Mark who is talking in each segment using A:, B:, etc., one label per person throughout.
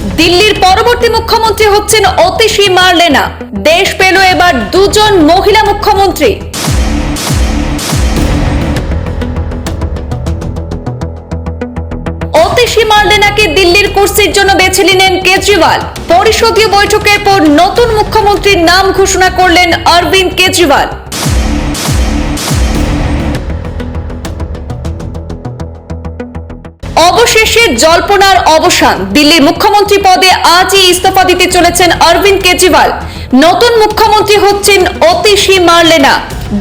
A: দিল্লির পরবর্তী মুখ্যমন্ত্রী হচ্ছেন অতিশী মারলেনা। দেশ পেল এবার দুজন মহিলা মুখ্যমন্ত্রী। অতিশী মারলেনাকে দিল্লির কুর্সির জন্য বেছে নিলেন কেজরিওয়াল। পরিষদীয় বৈঠকের পর নতুন মুখ্যমন্ত্রীর নাম ঘোষণা করলেন অরবিন্দ কেজরিওয়াল। অবশেষে জল্পনার অবসান। দিল্লির মুখ্যমন্ত্রী পদে আজই ইস্তফা দিতে চলেছেন অরবিন্দ কেজরিওয়াল। নতুন মুখ্যমন্ত্রী হচ্ছেন অতিশী মারলেনা।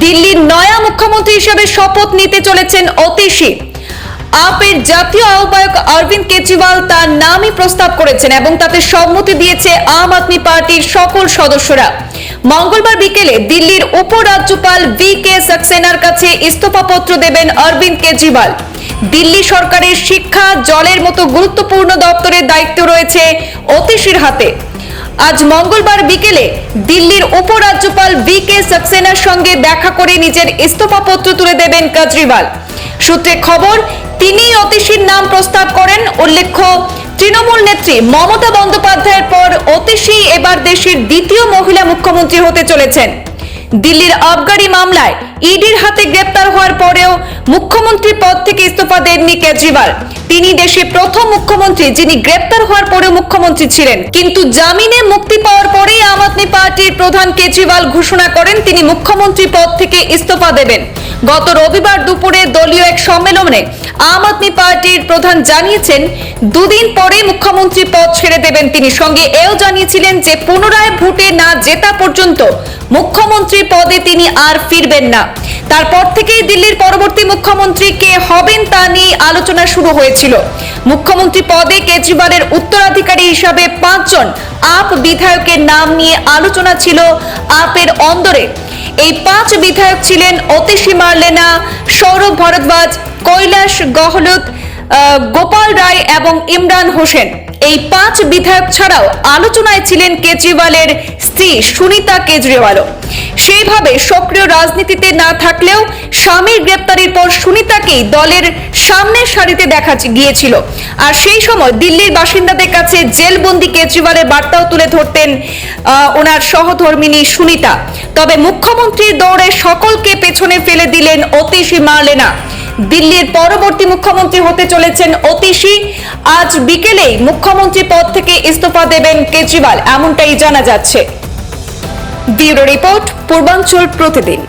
A: দিল্লির নয়া মুখ্যমন্ত্রী হিসেবে শপথ নিতে চলেছেন অতিশী। আপের জাতীয় আহ্বায়ক অরবিন্দ কেজরিওয়াল তার নামই প্রস্তাব করেছেন এবং তাতে সম্মতি দিয়েছে আম আদমি পার্টির সকল সদস্যরা। মঙ্গলবার বিকেলে দিল্লির উপরাজ্যপাল ভি কে সাক্সেনার কাছে ইস্তফাপত্র দেবেন অরবিন্দ কেজরিওয়াল। দিল্লি সরকারের শিক্ষা, জলের মতো গুরুত্বপূর্ণ দপ্তরের দায়িত্ব রয়েছে অতিশীর হাতে। আজ মঙ্গলবার বিকেলে দিল্লির উপরাজ্যপাল ভি কে সাক্সেনার সঙ্গে দেখা করে নিজের ইস্তফাপত্র তুলে দেবেন কেজরিওয়াল। সূত্রে খবর তিনি অতিশীর নাম প্রস্তাব করেন। উল্লেখ্য, তৃণমূল নেত্রী মমতা বন্দ্যোপাধ্যায়ের পর অতিশী এবার দেশের দ্বিতীয় মহিলা মুখ্যমন্ত্রী হতে চলেছেন। দিল্লির আবগারি মামলায় ইডির হাতে গ্রেপ্তার হওয়ার পরেও মুখ্যমন্ত্রী পদ থেকে ইস্তফা দেননি কেজরিওয়াল। তিনি দেশে প্রথম মুখ্যমন্ত্রী যিনি গ্রেপ্তার হওয়ার পরেও মুখ্যমন্ত্রী ছিলেন। কিন্তু জামিনে মুক্তি পাওয়ার পরেই আম আদমি পার্টির প্রধান কেজরিওয়াল ঘোষণা করেন তিনি মুখ্যমন্ত্রী পদ থেকে ইস্তফা দেবেন। গত রবিবার দুপুরে দলীয় এক সম্মেলনে আম আদমি পার্টির প্রধান জানিয়েছেন, দুদিন পরে মুখ্যমন্ত্রী পদ ছেড়ে দেবেন তিনি। সঙ্গে এও জানিয়েছিলেন যে, পুনরায় ভোটে না জেতা পর্যন্ত মুখ্যমন্ত্রী পদে তিনি আর ফিরবেন না। তারপর থেকেই দিল্লির পরবর্তী মুখ্যমন্ত্রী কে হবেন তা নিয়ে আলোচনা শুরু হয়েছিল। মুখ্যমন্ত্রী পদে কেজরিওয়ালের উত্তরাধিকারী হিসাবে পাঁচজন আপ বিধায়কের নাম নিয়ে আলোচনা ছিল, আপের অন্দরে। এই পাঁচ বিধায়ক ছিলেন অতিশী লেনা সৌরভ ভরদ্বাজ, কৈলাস গহলুত গোপাল রায় এবং ইমরান হোসেন। এই পাঁচ বিধায়ক ছাড়াও আলোচনায় ছিলেন কেজরিওয়ালের স্ত্রী সুনিতা কেজরিওয়ালও। সেইভাবে সক্রিয় রাজনীতিতে না থাকলেও স্বামীর গ্রেপ্তারির পর সুনিতাকেই দলের সামনের সারিতে দেখা গিয়েছিল। আর সেই সময় দিল্লির বাসিন্দাদের কাছে জেলবন্দি কেজরিওয়ালের বার্তাও তুলে ধরতেন ওনার সহধর্মিনী সুনিতা। তবে মুখ্যমন্ত্রীর দৌড়ে সকলকে পেছনে ফেলে দিলেন অতিশী মারলেনা। দিল্লির পরবর্তী মুখ্যমন্ত্রী হতে চলেছেন অতিশী। আজ বিকেলেই মুখ্যমন্ত্রী পদ থেকে ইস্তফা দেবেন কেজরিওয়াল, এমনটাই জানা যাচ্ছে। ব্যুরো রিপোর্ট, পূর্বাঞ্চল প্রতিদিন।